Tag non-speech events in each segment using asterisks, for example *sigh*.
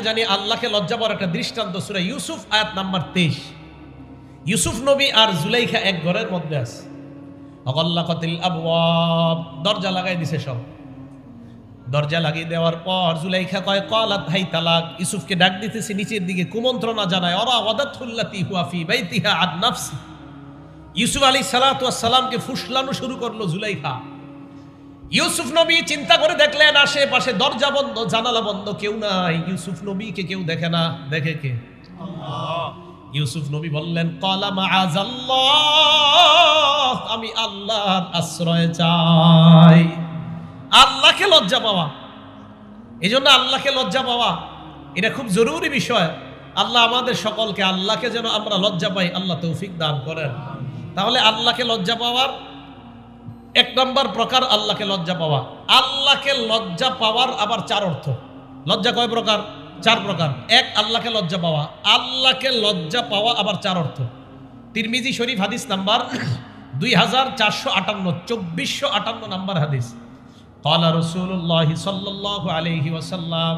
জানি আল্লাহকে লজ্জা পাওয়ার একটা দৃষ্টান্ত সুরা ইউসুফ, আয়াত নাম্বার তেইশ। ইউসুফ নবী আর জুলাইখা এক ঘরের মধ্যে আছে। অকল্লাকতিল আবওয়াব, দরজা লাগাই দিছে সব। দরজা লাগিয়ে দেওয়ার পর জুলাইখা কয়, কলাত হাই তালাক। ইউসুফকে ডাক দিতেছে, নিচের দিকে কুমন্ত্রণা জানায়, অরা ওয়াদাতুল্লাতি হুয়াফি বাইতিহা আদ নাফসি। ইউসুফ আলী সালাতু সালামকে ফুসলানো শুরু করল জুলাইখা। ইউসুফ নবী চিন্তা করে দেখলেন, আশেপাশে দরজা বন্ধ, জানালা বন্ধ, কেউ নাই। ইউসুফ নবীকে কেউ দেখে না। দেখে কে? ইউসুফ নবী বললেন, কলা মাআযাল্লাহ, আমি আল্লাহর আশ্রয় চাই। আল্লাহকে লজ্জা পাওয়া। এই জন্য আল্লাহকে লজ্জা পাওয়া, এটা খুব জরুরি বিষয়। আল্লাহ আমাদের সকলকে আল্লাহকে যেন আমরা লজ্জা পাই, আল্লাহ তৌফিক দান করেন। তাহলে আল্লাহকে লজ্জা পাওয়ার এক নম্বর প্রকার আল্লাহকে লজ্জা পাওয়া। আল্লাহকে লজ্জা পাওয়ার আবার চার অর্থ। লজ্জা কয় প্রকার? চার প্রকার। এক, আল্লাহকে লজ্জা পাওয়া। আল্লাহকে লজ্জা পাওয়া আবার চার অর্থ। তিরমিজি শরীফ হাদিস নাম্বার *clears throat* দুই হাজার চারশো আটান্ন, চব্বিশশো আটান্ন নাম্বার হাদিস। কলা রসুল্লাহ সাল্লাহ আলহি ওয়াসাল্লাম,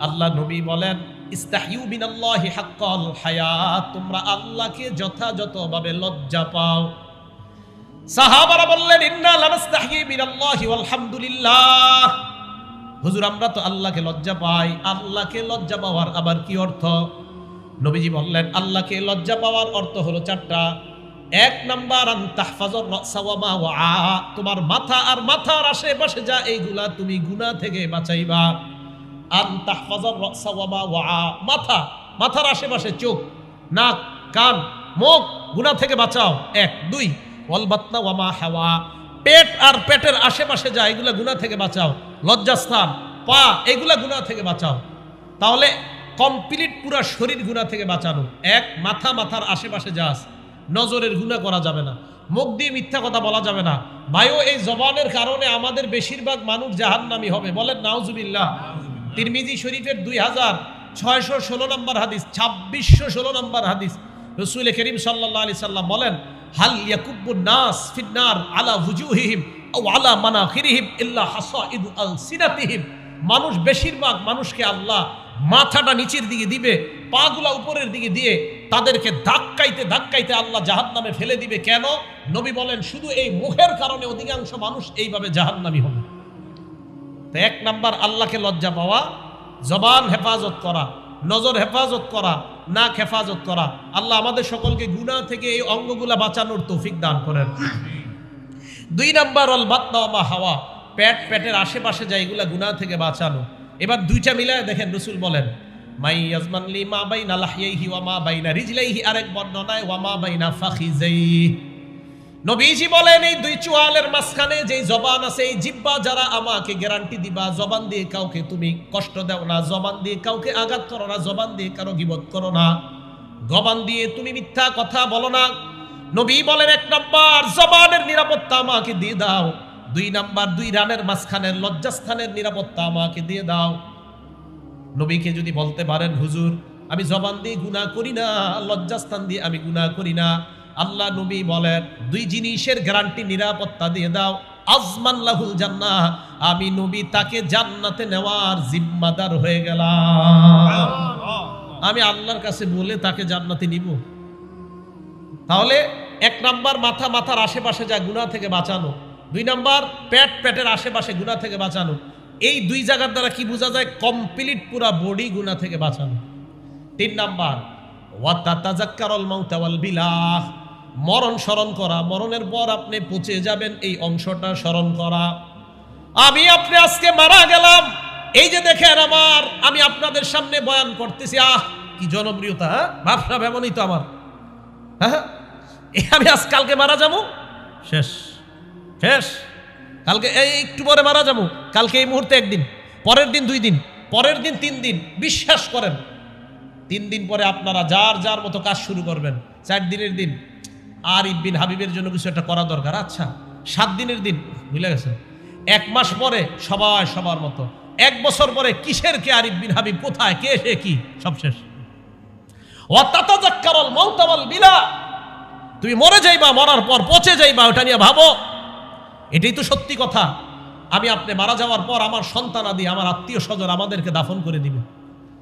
আল্লাহ নবী বলেন ইস্তাহিউ বিনাল্লাহি হাক্কাল হায়াত, তোমরা আল্লাহকে যথাযথভাবে লজ্জা পাও। সাহাবারা বললেন, ইন্না লানাস্তাহি বিনাল্লাহি আলহামদুলিল্লাহ হুজুর, আমরা তো আল্লাহকে লজ্জা পাই। আল্লাহকে লজ্জা পাওয়ার আবার কি অর্থ? নবীজি বললেন, আল্লাহকে লজ্জা পাওয়ার অর্থ হলো চারটা। এক নাম্বার তোমার মাথা আর মাথার আশেপাশে যা এইগুলা, তুমি গুনাহ থেকে বাঁচাইবা। মাথা, মাথার আশেপাশে চোখ, নাক, কান, মুখ, গুনাহ থেকে বাঁচাও। এক, দুই ওয়ালবাতনা ওয়ামা হাওয়া। পেট আর পেটের আশেপাশে যা এগুলা গুণা থেকে বাঁচাও। লজ্জাস্থান পা এগুলা গুণা থেকে বাঁচাও। তাহলে কমপ্লিট পুরা শরীর গুণা থেকে বাঁচানো। এক মাথা মাথার আশেপাশে যা আছে নজরের গুণা করা যাবে না। মুখ দিয়ে মিথ্যা কথা বলা যাবে না। ভাইও এই জবানের কারণে আমাদের বেশিরভাগ মানুষ জাহান্নামি হবে। বলেন নাউজুবিল্লাহ। তিরমিজি শরীফের দুই হাজার ছয়শো ষোলো নম্বর হাদিস ছাব্বিশশো ষোলো নম্বর হাদিস। রসুল করিম সাল্লাহ আলি সাল্লাম বলেন, হাল ইয়াকুব্বু নাস ফিন্নার আলা হুজুহিহিম আও আলা মানাখিরিহিম ইল্লা হাসাইদু আলসিনাতিহিম। মানুষ বেশিরভাগ মানুষকে আল্লাহ মাথাটা নিচের দিকে দিবে, পাগুলা উপরের দিকে দিয়ে তাদেরকে ধাক্কাইতে ধাক্কাইতে আল্লাহ জাহান্নামে ফেলে দিবে। কেন? নবী বলেন, শুধু এই মুখের কারণে অধিকাংশ মানুষ এইভাবে জাহান্নামী হবে। তো এক নাম্বার, আল্লাহকে লজ্জা পাওয়া, জবান হেফাজত করা, নজর হেফাজত করা নাক হেফাজত করা। আল্লাহ আমাদের সকলকে গুণা থেকে এই অঙ্গগুলা বাঁচানোর তৌফিক দান করেন। দুই নাম্বার অল বাতনা হাওয়া। প্যাট প্যাটের আশেপাশে যা এগুলা গুনাহ থেকে বাঁচানো। এবার দুইটা মিলায় দেখেন রসুল বলেন, মাই ইয়াজমানলি মা বাইনা লাহিয়াইহি ওয়া মা বাইনা রিজলাইহি। আরেক বর্ণনায়, ওয়া মা বাইনা ফাখিজাইহি। নবীজি বলেন, এই দুই চোয়ালের মাঝখানে যেই জবান আছে, এই জিব্বা যারা আমাকে গ্যারান্টি দিবা, জবান দিয়ে কাউকে তুমি কষ্ট দাও না, জবান দিয়ে কাউকে আঘাত করো না, জবান দিয়ে কারও গিবত করো না। জবান দিয়ে তুমি মিথ্যা কথা বলো না। নবী বলেন, এক নাম্বার, জবানের নিরাপত্তা আমাকে দিয়ে দাও। দুই নাম্বার, দুই রানের মাঝখানের লজ্জাস্থানের নিরাপত্তা আমাকে দিয়ে দাও। নবীকে যদি বলতে পারেন, হুজুর, আমি জবান দিয়ে গুনাহ করি না, লজ্জাস্থান দিয়ে আমি গুনাহ করি না। আল্লাহ নবী বলেন, দুই জিনিসের গ্যারান্টি নিরাপত্তা দিয়ে দাও, আজমান লাহুল জান্নাহ। আমি নবী তাকে জান্নাতে নেওয়ার জিম্মাদার হয়ে গেলাম। আমি আল্লাহর কাছে বলে তাকে জান্নাতে নিব। তাহলে এক নাম্বার মাথা মাথার আশেপাশে যা গুণা থেকে বাঁচানো, দুই নাম্বার পেট পেটের আশেপাশে গুণা থেকে বাঁচানো, এই দুই জায়গার দ্বারা কি বোঝা যায়? কমপ্লিট পুরা বডি গুণা থেকে বাঁচানো। তিন নাম্বার ওয়াতাতাজাক্কারুল মাউতা ওয়াল বিলাহ। মরণ স্মরণ করা, মরণের পর আপনি পচে যাবেন, এই অংশটা স্মরণ করা। আমি আপনি আজকে মারা গেলাম। এই যে দেখেন আমার, আমি আপনাদের সামনে বয়ান করতেছি। আহ, কি জনপ্রিয়তা হ্যাঁ? ভাবনা এমনই তো আমার। হ্যাঁ এ আমি আজ কালকে মারা যাব? শেষ শেষ। কালকে, এই একটু পরে মারা যাব। কালকে এই মুহূর্তে একদিন, পরের দিন দুই দিন, পরের দিন তিন দিন, বিশ্বাস করেন। তিন দিন পরে আপনারা যার যার মতো কাজ শুরু করবেন। চার দিনের দিন আর ইবিন হাবিবের জন্য কিছু একটা করা দরকার। আচ্ছা সাত দিনের দিন ভুলে গেছে? এক মাস পরে সবাই সবার মতো। এক বছর পরে কিসের কে আরিফ বিন হাবিব? কোথায়? কে, সে, কি? সব শেষ। বিলা। তুমি মরে যাইবা, মরার পর পচে যাইবা, ওটা নিয়ে ভাবো। এটাই তো সত্যি কথা। আমি আপনি মারা যাওয়ার পর আমার সন্তান আদি আমার আত্মীয় স্বজন আমাদেরকে দাফন করে দিবে।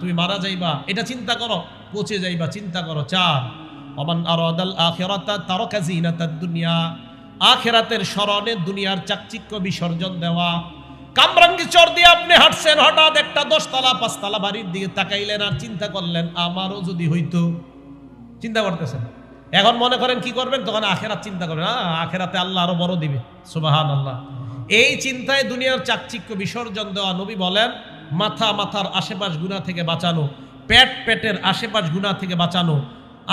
তুমি মারা যাইবা। এটা চিন্তা করো, পচে যাইবা, চিন্তা করো চার অমান আরাদাল আখিরাতা তারাকা জিনাতাদ দুনিয়া। আখেরাতের স্মরণে দুনিয়ার চাকচিক্য বিসর্জন দেওয়া। কামরাঙ্গি চর দিয়ে আপনি হাঁটছেন, হঠাৎ একটা দশতলা, পাঁচতলা বাড়ির দিকে তাকাইলেন আর চিন্তা করলেন, আমারও যদি হইতো। চিন্তা করতেছেন? এখন মনে করেন কি করবেন? তখন আখেরাত চিন্তা করবেন আখেরাতে আল্লাহ আরও বড় দিবে। সুবাহান আল্লাহ এই চিন্তায় দুনিয়ার চাকচিক্য বিসর্জন দেওয়া নবী বলেন মাথা মাথার আশেপাশ গুণা থেকে বাঁচানো, পেট পেটের আশেপাশ গুণা থেকে বাঁচানো,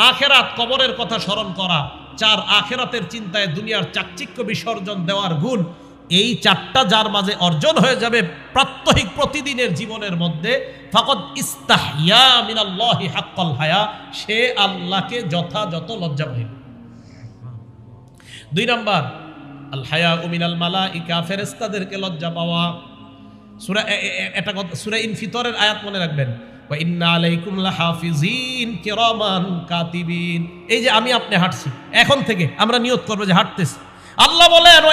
আখেরাত কবরের কথা স্মরণ করা, চার আখেরাতের চিন্তায় দুনিয়ার চাকচিক্য বিসর্জন দেওয়ার গুণ, এই চারটা যার মাঝে অর্জন হয়ে যাবে প্রাত্যহিক প্রতিদিনের জীবনের মধ্যে ফকত ইস্তাহিয়া মিনাল্লাহি হাক্কল হায়া, সে আল্লাহকে যথাযথ লজ্জা পাইবে দুই নাম্বার, আল হায়া উমিনাল মালা ইকা ফেরেস্তাদেরকে লজ্জা পাওয়া। সুরা এটা সুরা ইনফিতরের আয়াত মনে রাখবেন। এই যে আমি আপনি হাঁটছি, এখন থেকে আমরা নিয়ত করব যে হাঁটতেছি। আল্লাহ বলেন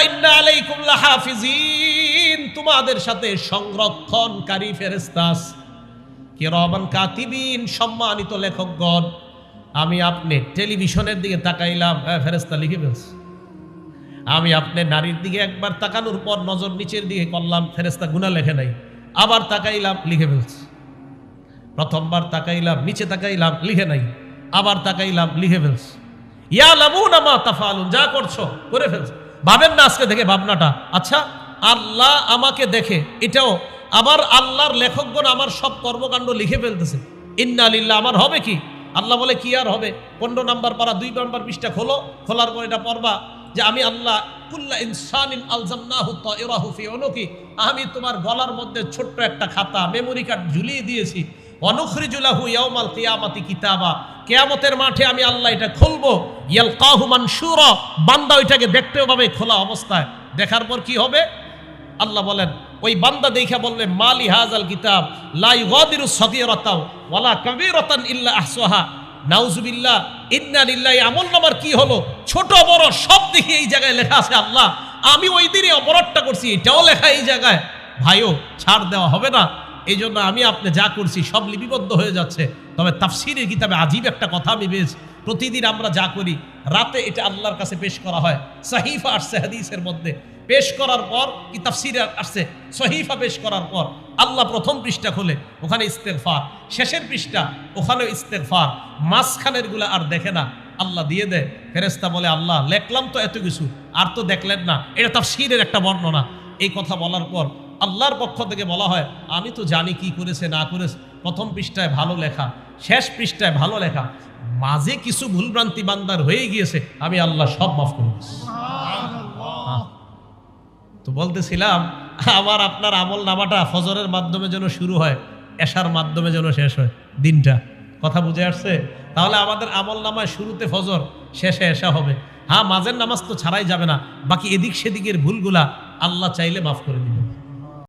তোমাদের সাথে সংরক্ষণকারী ফেরেশতা আছে। কিরামান কাতিবিন, সম্মানিত লেখকগণ, আমি আপনি টেলিভিশনের দিকে তাকাইলাম হ্যাঁ ফেরেশতা লিখে ফেলছে। আমি আপনি নারীর দিকে একবার তাকানোর পর নজর নিচের দিকে করলাম ফেরেস্তা গুণা লেখে নাই। আবার তাকাইলাম, লিখে ফেলছি। প্রথমবার তাকাইলাম, নিচে তাকাইলাম, লিখে নাই। আবার তাকাইলাম, লিখে ফেলছি। ইয়া লামুনা মা তাফালুন, যা করছ, করে ফেলছো। ভাবেন না আজকে দেখে ভাবনাটা। আচ্ছা আল্লাহ আমাকে দেখে, এটাও আবার আল্লাহর লেখকগণ আমার সব কর্মকাণ্ড লিখে ফেলতেছে। ইন্না লিল্লাহ, আমার হবে কি? আল্লাহ বলে, কি আর হবে? পনেরো নাম্বার পারা, দুই নাম্বার পৃষ্ঠা খোলো, খোলার পর এটা পড়বা। যে আমি আল্লাহ কুল্লা ইনসানিন আলজামনাহু তাইরাহু ফি উনুকি, আমি তোমার গলার মধ্যে ছোট্ট একটা খাতা মেমোরি কার্ড ঝুলিয়ে দিয়েছি। অনুখরিজুলাহু ইয়াউমাল কিয়ামাতি কিতাবা। কিয়ামতের মাঠে আমি আল্লাহ এটা খুলবো। ইয়ালকাহু মানশুরা বান্দা ওইটাকে দেখতেও পাবে খোলা অবস্থায়। দেখার পর কি হবে? আল্লাহ বলেন, ওই বান্দা দেখা বলবে মালি হাজাল কিতাব, লা ইগাদিরু সগীরাতাও, ওয়ালা কাবীরাতান ইল্লা আহসাহা। নাউজুবিল্লাহ, ইন্না এমন আমল নামার কি হলো? ছোট বড় সব দেখি এই জায়গায় লেখা আছে, আল্লাহ, আমি ওই দিনে অপরাধটা করছি, এটাও লেখা এই জায়গায়। ভাইও, ছাড় দেওয়া হবে না, এই জন্য আমি আপনি যা করছি সব লিপিবদ্ধ হয়ে যাচ্ছে। তবে তাফসিরের কিতাবে আজীব একটা কথা আমি পেয়েছি প্রতিদিন আমরা যা করি, রাতে এটা আল্লাহর কাছে পেশ করা হয়। সাহিফা আসছে হাদিসের মধ্যে। পেশ করার পর কি তাফসিরে আসছে? সহিফা পেশ করার পর আল্লাহ প্রথম পৃষ্ঠা খোলে, ওখানে ইস্তেগফার। শেষের পৃষ্ঠা, ওখানেও ইস্তেগফার। মাঝখানেরগুলা আর দেখে না, আল্লাহ দিয়ে দেয়। ফেরেস্তা বলে, আল্লাহ, লেখলাম তো এত কিছু, আর তো দেখলেন না। এটা তাফসিরের একটা বর্ণনা। এই কথা বলার পর আল্লাহর পক্ষ থেকে বলা হয়, আমি তো জানি কি করেছে, না করেছে। প্রথম পৃষ্ঠায় ভালো লেখা। শেষ পৃষ্ঠায় ভালো লেখা মাঝে কিছু ভুলভ্রান্তি বান্দার হয়ে গিয়েছে আমি আল্লাহ সব মাফ করে তো বলতেছিলাম আমার আপনার আমল নামাটা ফজরের মাধ্যমে যেন শুরু হয় এশার মাধ্যমে যেন শেষ হয় দিনটা। কথা বুঝে আসছে? তাহলে আমাদের আমল নামায় শুরুতে ফজর শেষে এসা হবে। হ্যাঁ মাঝের নামাজ তো ছাড়াই যাবে না বাকি এদিক সেদিকের ভুলগুলা আল্লাহ চাইলে মাফ করে দিবে।